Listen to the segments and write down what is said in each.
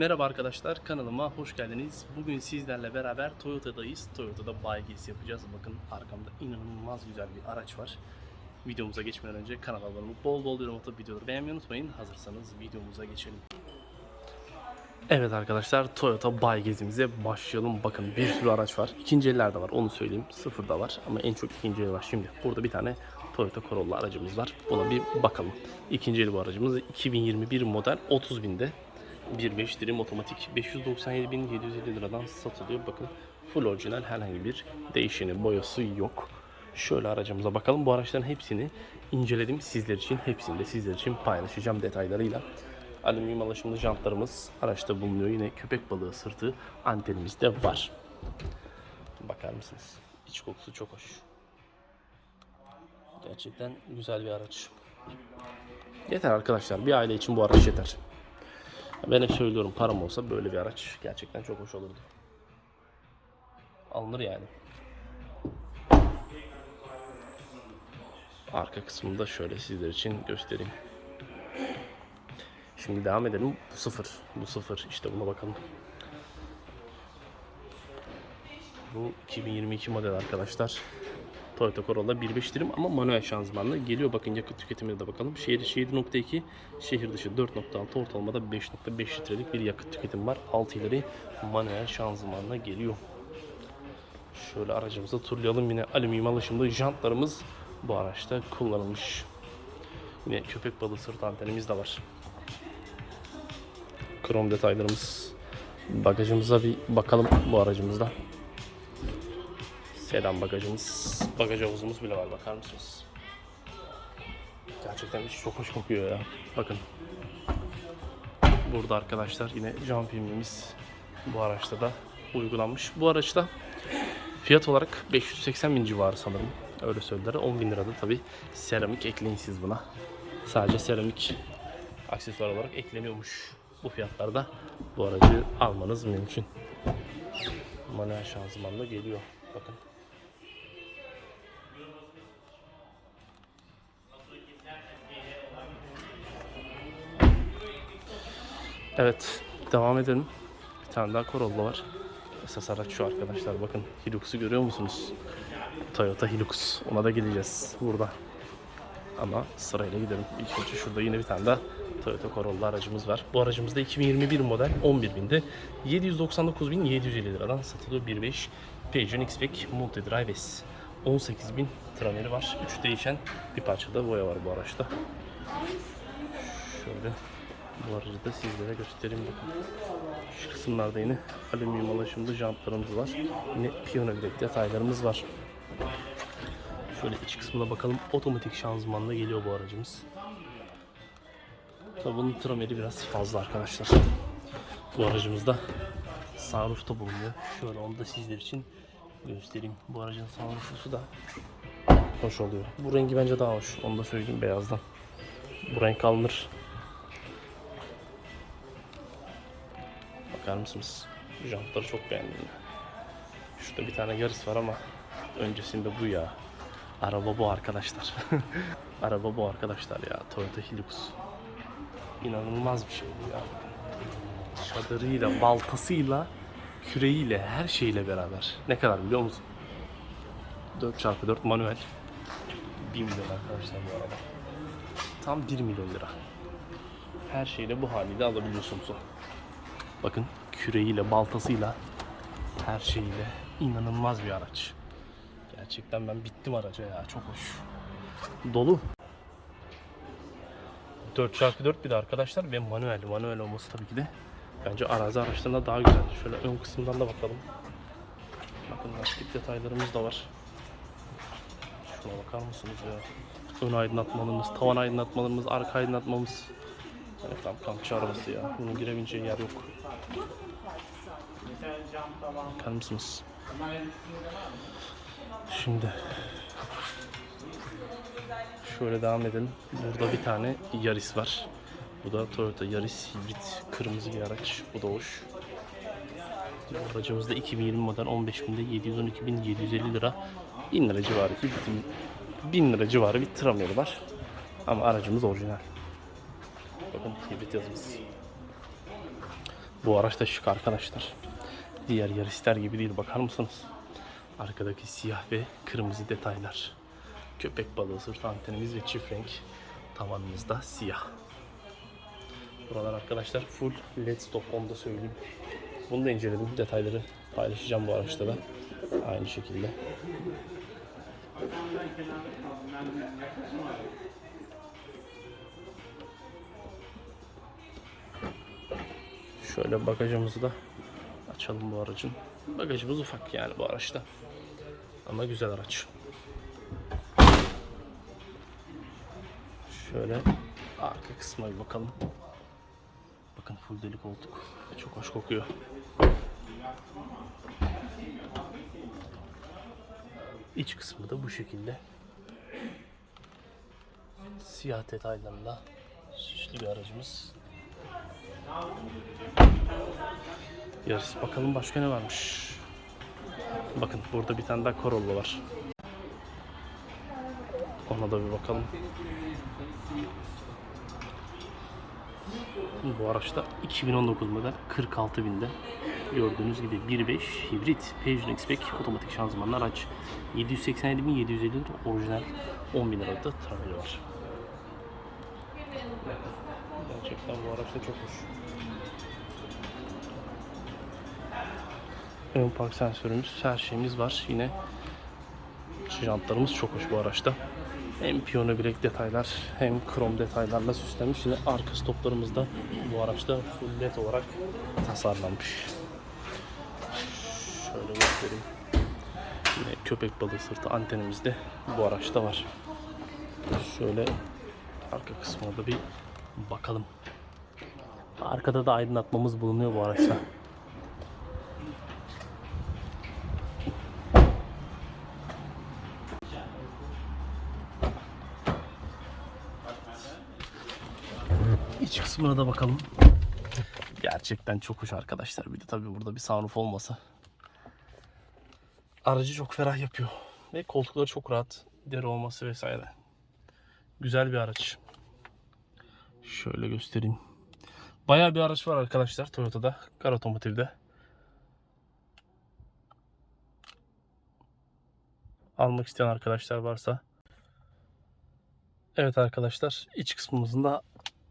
Merhaba arkadaşlar kanalıma hoş geldiniz. Bugün sizlerle beraber Toyota'dayız. Toyota'da bay gezisi yapacağız. Bakın arkamda inanılmaz güzel bir araç var. Videomuza geçmeden önce kanala abone bol bol yorum atıp videoları beğenmeyi unutmayın. Hazırsanız videomuza geçelim. Evet arkadaşlar Toyota bay başlayalım. Bakın bir sürü araç var. İkinci eller de var onu söyleyeyim. Sıfır da var ama en çok ikinci el var. Şimdi burada bir tane Toyota Corolla aracımız var. Buna bir bakalım. İkinci el bu aracımız 2021 model 30 binde. 1.5 dirim otomatik 597.750 liradan satılıyor. Bakın full orijinal herhangi bir değişeni boyası yok. Şöyle aracımıza bakalım. Bu araçların hepsini inceledim sizler için. Hepsini de sizler için paylaşacağım detaylarıyla. Alüminyum alaşımlı jantlarımız araçta bulunuyor. Yine köpek balığı sırtı antenimiz de var. Bakar mısınız? İç kokusu çok hoş. Gerçekten güzel bir araç. Yeter arkadaşlar. Bir aile için bu araç yeter. Ben hep söylüyorum param olsa böyle bir araç gerçekten çok hoş olurdu. Alınır yani. Arka kısmını da şöyle sizler için göstereyim. Şimdi devam edelim. Bu sıfır. Bu sıfır. İşte buna bakalım. Bu 2022 model arkadaşlar. Toyota Corolla 1.5 dirim ama manuel şanzımanlı. Geliyor bakın yakıt tüketimine de bakalım. Şehir içi 7.2, şehir dışı 4.6 ortalamada 5.5 litrelik bir yakıt tüketimi var. 6 ileri manuel şanzımanla geliyor. Şöyle aracımızı turlayalım. Yine alüminyum alışımlı jantlarımız bu araçta kullanılmış. Yine köpek balığı sırt antenimiz de var. Krom detaylarımız. Bagajımıza bir bakalım bu aracımızda. Sedan bagajımız, bagaj havuzumuz bile var bakar mısınız? Gerçekten çok hoş kokuyor ya. Bakın. Burada arkadaşlar yine cam filmimiz bu araçta da uygulanmış. Bu araçta fiyat olarak 580 bin civarı sanırım. Öyle söylediler. 10 bin lirada tabi seramik ekleyin siz buna. Sadece seramik aksesuar olarak ekleniyormuş. Bu fiyatlarda bu aracı almanız mümkün. Manuel şanzımanla geliyor. Bakın. Evet, devam edelim. Bir tane daha Corolla var. Esas araç şu arkadaşlar. Bakın Hilux'u görüyor musunuz? Toyota Hilux. Ona da gideceğiz burada. Ama sırayla gidelim. İlk önce şurada yine bir tane daha Toyota Corolla aracımız var. Bu aracımız da 2021 model 11 binde 799.750 liradan satılıyor 1.5 Peugeot X-Pack Multi Drive S. 18.000 trameri var. 3 değişen bir parça da boya var bu araçta. Şöyle bu aracı da sizlere göstereyim bakın. Şu kısımlarda yine alüminyum alaşımlı jantlarımız var. Yine piyano bilek detaylarımız var. Şöyle iç kısmına bakalım. Otomatik şanzımanla geliyor bu aracımız. Tabi bunun trameri biraz fazla arkadaşlar. Bu aracımızda sunroof'ta bulunuyor. Şöyle onu da sizler için göstereyim. Bu aracın sunroof'u da hoş oluyor. Bu rengi bence daha hoş. Onu da söyleyeyim beyazdan. Bu renk alınır. Bakar mısınız? Jantları çok beğendim. Şurada bir tane yarıs var ama öncesinde bu ya. Araba bu arkadaşlar. Araba bu arkadaşlar ya. Toyota Hilux. İnanılmaz bir şey bu ya. Çadırıyla, baltasıyla, küreğiyle, her şeyle beraber. Ne kadar biliyor musun? 4x4 manuel. 1 milyon arkadaşlar bu araba. Tam 1 milyon lira. Her şeyle bu haliyle alabiliyorsunuz o. Bakın küreğiyle, baltasıyla, her şeyiyle inanılmaz bir araç. Gerçekten ben bittim araca ya. Çok hoş. Dolu. 4x4 bir de arkadaşlar ve manuel. Manuel olması tabii ki de bence arazi araçlarında daha güzel. Şöyle ön kısımdan da bakalım. Bakın lastik detaylarımız da var. Şuna bakar mısınız ya? Ön aydınlatmalarımız, tavan aydınlatmalarımız, arka aydınlatmamız. Evet tam kampçı arabası ya. Bunun girebileceği yer yok. Bakar mısınız? Şimdi şöyle devam edelim. Burada bir tane Yaris var. Bu da Toyota Yaris hibrit kırmızı bir araç. Bu da hoş. Bu aracımız da 2020 model 15 binde 712.750 lira 1000 lira civarı hibritin 1000 lira civarı bir trameri var. Ama aracımız orijinal. Bakın hibrit yazımız. Bu araç da şık arkadaşlar. Diğer Yarisler gibi değil bakar mısınız? Arkadaki siyah ve kırmızı detaylar. Köpek balığı sırt antenimiz ve çift renk tavanımız da siyah. Buralar arkadaşlar full led stop onu da söyleyeyim. Bunu da inceledim. Detayları paylaşacağım bu araçta da. Aynı şekilde. Şöyle bagajımızı da açalım bu aracın. Bagajımız ufak yani bu araçta. Ama güzel araç. Şöyle arka kısmına bir bakalım. Bakın full deli koltuk. Çok hoş kokuyor. İç kısmı da bu şekilde. Siyah detaylarında süslü bir aracımız. Yarısı bakalım başka ne varmış. Bakın burada bir tane daha Corolla var. Ona da bir bakalım. Bu araçta 2019 model 46 binde. Gördüğünüz gibi 1.5 hibrit Peugeot X-Pack otomatik şanzımanlı araç. 787.750 lira orijinal 10.000 lirada trameli var. Gerçekten bu araç da çok hoş. Ön park sensörümüz, her şeyimiz var. Yine jantlarımız çok hoş bu araçta. Hem piyano bilek detaylar hem krom detaylarla süslenmiş. Yine arka stoplarımız da bu araçta full led olarak tasarlanmış. Şöyle göstereyim. Yine köpek balığı sırtı antenimiz de bu araçta var. Şöyle arka kısmına da bir bakalım. Arkada da aydınlatmamız bulunuyor bu araçta. İç kısmına da bakalım. Gerçekten çok hoş arkadaşlar. Bir de tabii burada bir sunroof olmasa. Aracı çok ferah yapıyor. Ve koltukları çok rahat. Deri olması vesaire. Güzel bir araç. Şöyle göstereyim. Bayağı bir araç var arkadaşlar Toyota'da. Kar Otomotiv'de. Almak isteyen arkadaşlar varsa. Evet arkadaşlar iç kısmımızın da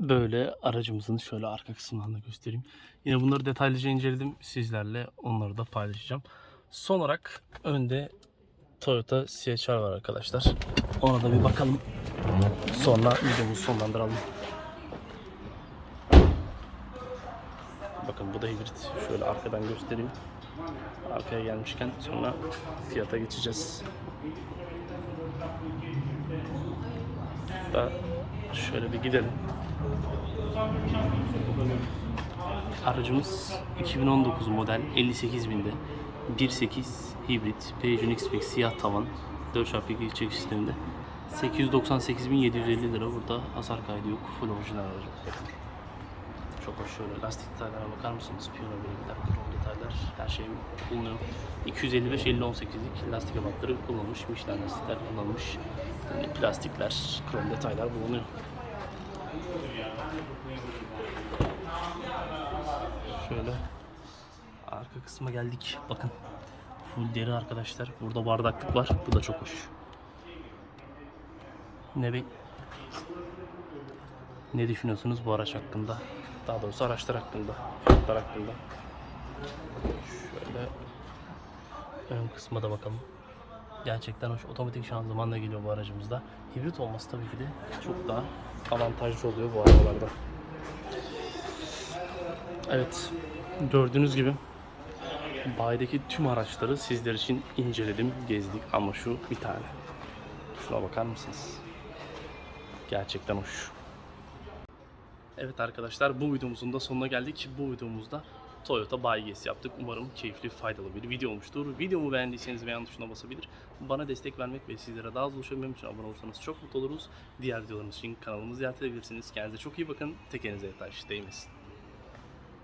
böyle aracımızın şöyle arka kısmından da göstereyim. Yine bunları detaylıca inceledim sizlerle onları da paylaşacağım. Son olarak önde Toyota CHR var arkadaşlar. Ona da bir bakalım. Sonra videomuzu sonlandıralım. Bakın bu da hibrit. Şöyle arkadan göstereyim. Arkaya gelmişken sonra fiyata geçeceğiz. Da şöyle bir gidelim. Aracımız 2019 model 58 binde 1.8 hibrit Peugeot X-Pack siyah tavan 4x2 çekiş sisteminde 898.750 lira burada hasar kaydı yok full orijinal aracı. Çok hoş şöyle lastik detaylarına bakar mısınız? Piyano bilgiler, krom detaylar her şey bulunuyor. 255 50 18'lik lastik ebatları kullanılmış. Michelin lastikler kullanılmış. Yani plastikler, krom detaylar bulunuyor. Şöyle arka kısma geldik. Bakın full deri arkadaşlar. Burada bardaklık var. Bu da çok hoş. Ne be ne düşünüyorsunuz bu araç hakkında? Daha doğrusu araçlar hakkında, fiyatlar hakkında. Şöyle ön kısma da bakalım. Gerçekten hoş. Otomatik şanzımanla geliyor bu aracımızda. Hibrit olması tabii ki de çok daha avantajlı oluyor bu arabalarda. Evet, gördüğünüz gibi bayideki tüm araçları sizler için inceledim, gezdik ama şu bir tane. Şuna bakar mısınız? Gerçekten hoş. Evet arkadaşlar bu videomuzun da sonuna geldik. Bu videomuzda Toyota Bay Gezi yaptık. Umarım keyifli, faydalı bir video olmuştur. Videomu beğendiyseniz beğen tuşuna basabilir. Bana destek vermek ve sizlere daha az ulaşabilmem için abone olursanız çok mutlu oluruz. Diğer videolarımız için kanalımızı ziyaret edebilirsiniz. Kendinize çok iyi bakın. Tekenize taş değmesin.